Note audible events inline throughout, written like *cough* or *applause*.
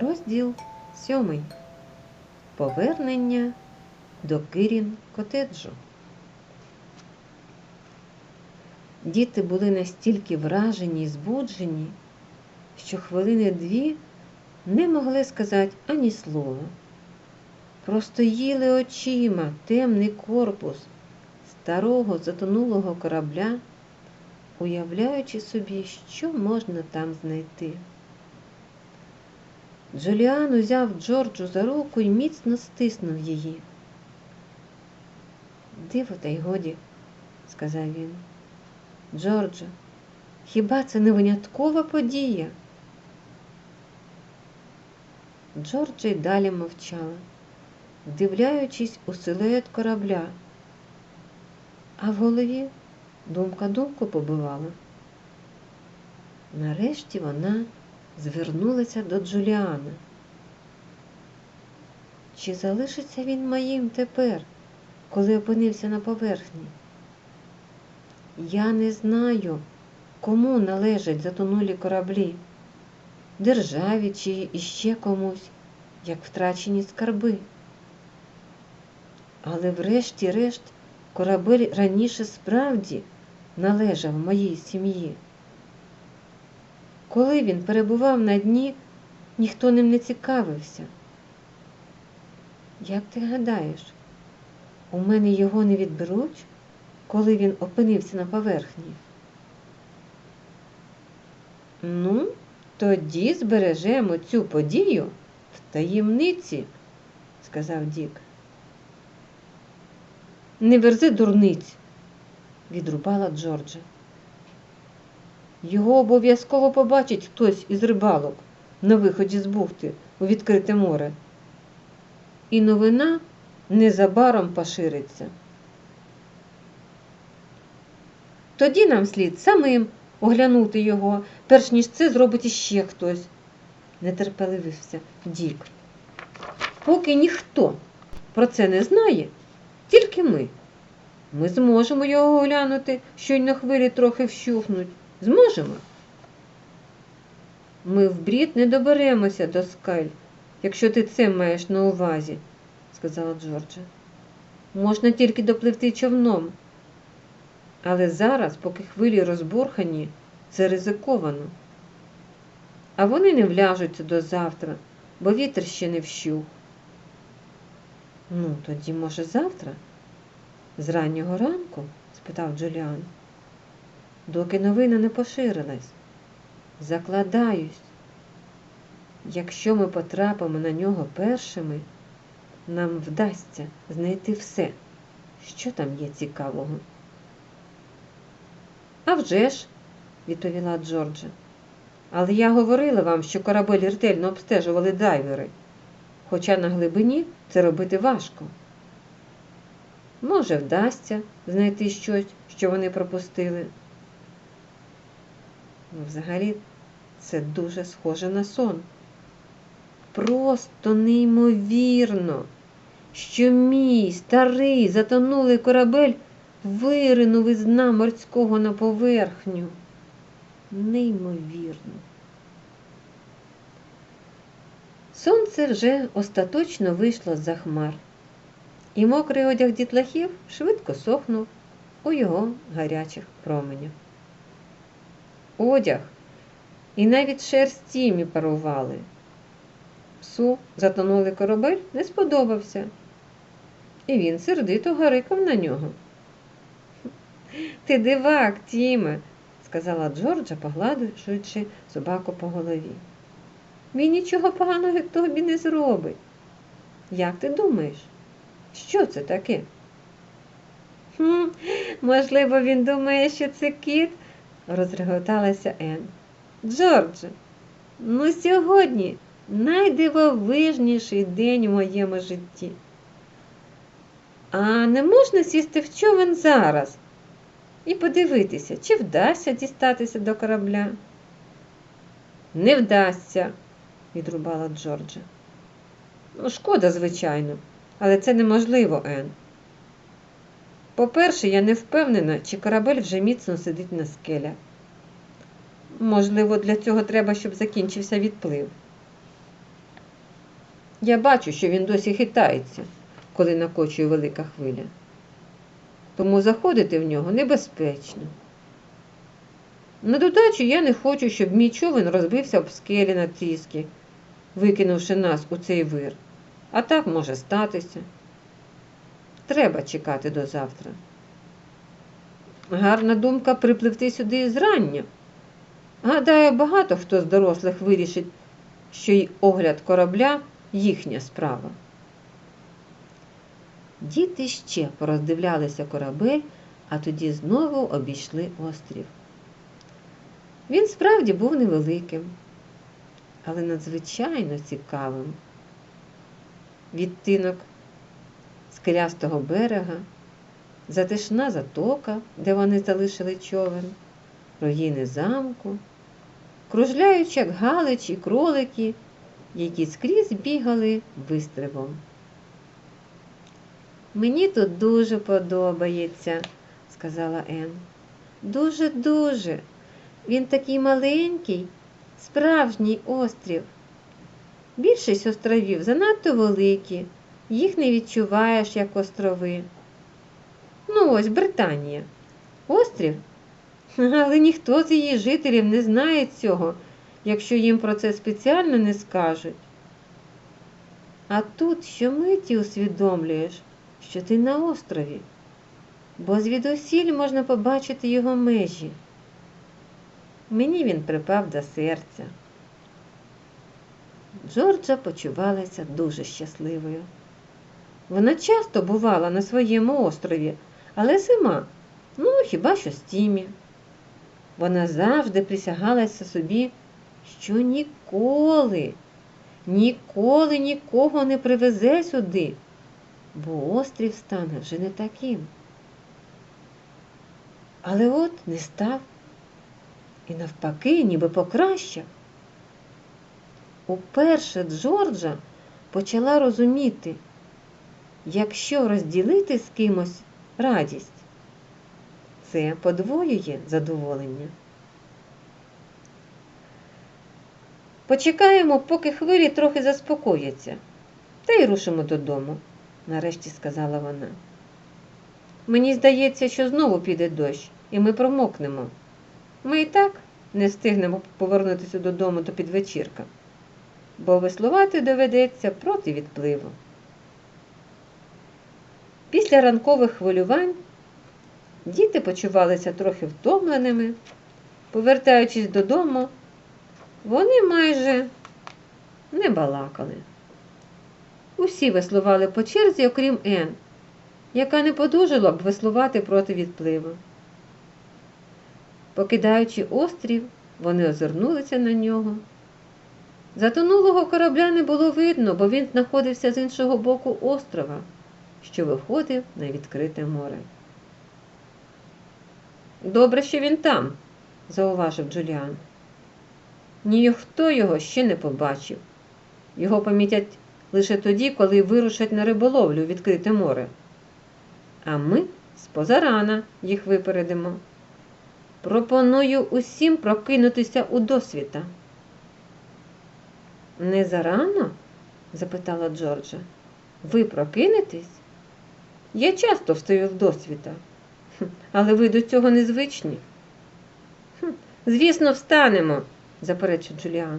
Розділ сьомий. Повернення до Кирін котеджу. Діти були настільки вражені і збуджені, що хвилини дві не могли сказати ані слова. Просто їли очима темний корпус старого затонулого корабля, уявляючи собі, що можна там знайти. Джуліан узяв Джорджу за руку і міцно стиснув її. Диво та й годі, сказав він. Джорджо, хіба це не виняткова подія? Джорджа й далі мовчала, вдивляючись у силует корабля, а в голові думка думку побивала. Нарешті вона звернулася до Джуліана. Чи залишиться він моїм тепер, коли опинився на поверхні? Я не знаю, кому належать затонулі кораблі, державі чи іще комусь, як втрачені скарби. Але врешті-решт корабель раніше справді належав моїй сім'ї. Коли він перебував на дні, ніхто ним не цікавився. Як ти гадаєш, у мене його не відберуть, коли він опинився на поверхні? Ну, тоді збережемо цю подію в таємниці, сказав Дік. Не верзи дурниць, відрубала Джорджа. Його обов'язково побачить хтось із рибалок на виході з бухти у відкрите море. І новина незабаром пошириться. Тоді нам слід самим оглянути його, перш ніж це зробить іще хтось, нетерпеливився Дік. Поки ніхто про це не знає, тільки ми. Ми зможемо його оглянути, щойно хвилі трохи вщухнуть. Зможемо? Ми в брід не доберемося до скаль, якщо ти це маєш на увазі, сказала Джорджа. Можна тільки допливти човном. Але зараз, поки хвилі розбурхані, це ризиковано. А вони не вляжуться до завтра, бо вітер ще не вщух. Ну, тоді, може, завтра? З раннього ранку? спитав Джуліан доки новина не поширилась. Закладаюсь, якщо ми потрапимо на нього першими, нам вдасться знайти все, що там є цікавого. «А вже ж», – відповіла Джорджа. Але я говорила вам, що корабель ретельно обстежували дайвери, хоча на глибині це робити важко. Може, вдасться знайти щось, що вони пропустили. Ну, взагалі, це дуже схоже на сон. Просто неймовірно, що мій старий затонулий корабель виринув із дна морського на поверхню. Неймовірно. Сонце вже остаточно вийшло з-за хмар, і мокрий одяг дітлахів швидко сохнув у його гарячих променях одяг і навіть шерсть тімі парували. Псу затонулий корабель не сподобався, і він сердито гарикав на нього. Ти дивак, Тіме, сказала Джорджа, погладжуючи собаку по голові. Він нічого поганого тобі не зробить. Як ти думаєш, що це таке? «Хм, Можливо, він думає, що це кіт, розреготалася Ен. Джордже, ну сьогодні найдивовижніший день у моєму житті. А не можна сісти в човен зараз і подивитися, чи вдасться дістатися до корабля? Не вдасться, відрубала Джорджа. Ну, шкода, звичайно, але це неможливо, Ен. По-перше, я не впевнена, чи корабель вже міцно сидить на скелях. Можливо, для цього треба, щоб закінчився відплив. Я бачу, що він досі хитається, коли накочує велика хвиля. Тому заходити в нього небезпечно. На додачу я не хочу, щоб мій човен розбився об скелі на тріски, викинувши нас у цей вир. А так може статися. Треба чекати до завтра. Гарна думка припливти сюди зрання. Гадаю, багато хто з дорослих вирішить, що й огляд корабля їхня справа. Діти ще пороздивлялися корабель, а тоді знову обійшли острів. Він справді був невеликим, але надзвичайно цікавим. Відтинок скелястого берега, затишна затока, де вони залишили човен, руїни замку, кружляючи, як галич і кролики, які скрізь бігали вистрибом. Мені тут дуже подобається, сказала Ен. Дуже-дуже. Він такий маленький, справжній острів. Більшість островів занадто великі, їх не відчуваєш, як острови. Ну ось Британія. Острів. *laughs* Але ніхто з її жителів не знає цього, якщо їм про це спеціально не скажуть. А тут щомиті усвідомлюєш, що ти на острові, бо звідусіль можна побачити його межі. Мені він припав до серця. Джорджа почувалася дуже щасливою. Вона часто бувала на своєму острові, але зима, ну хіба що з Тімі. Вона завжди присягалася собі, що ніколи, ніколи нікого не привезе сюди, бо острів стане вже не таким. Але от не став і навпаки, ніби покращав. Уперше Джорджа почала розуміти, якщо розділити з кимось радість, це подвоює задоволення. Почекаємо, поки хвилі трохи заспокояться, та й рушимо додому, нарешті сказала вона. Мені здається, що знову піде дощ, і ми промокнемо. Ми і так не встигнемо повернутися додому до підвечірка, бо веслувати доведеться проти відпливу. Після ранкових хвилювань діти почувалися трохи втомленими. Повертаючись додому, вони майже не балакали. Усі веслували по черзі, окрім Ен, яка не подужала б веслувати проти відпливу. Покидаючи острів, вони озирнулися на нього. Затонулого корабля не було видно, бо він знаходився з іншого боку острова, що виходив на відкрите море. Добре, що він там, зауважив Джуліан. Ніхто його ще не побачив. Його помітять лише тоді, коли вирушать на риболовлю у відкрите море. А ми спозарана їх випередимо. Пропоную усім прокинутися у досвіта. Не зарано? запитала Джорджа. Ви прокинетесь? Я часто встаю в досвіта, але ви до цього не звичні. Звісно, встанемо, заперечив Джуліан.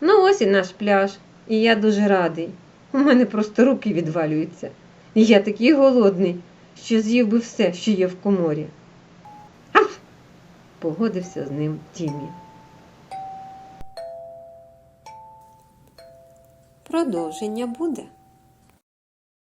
Ну, ось і наш пляж, і я дуже радий. У мене просто руки відвалюються. І я такий голодний, що з'їв би все, що є в коморі. Аф! погодився з ним Тімі. Продовження буде.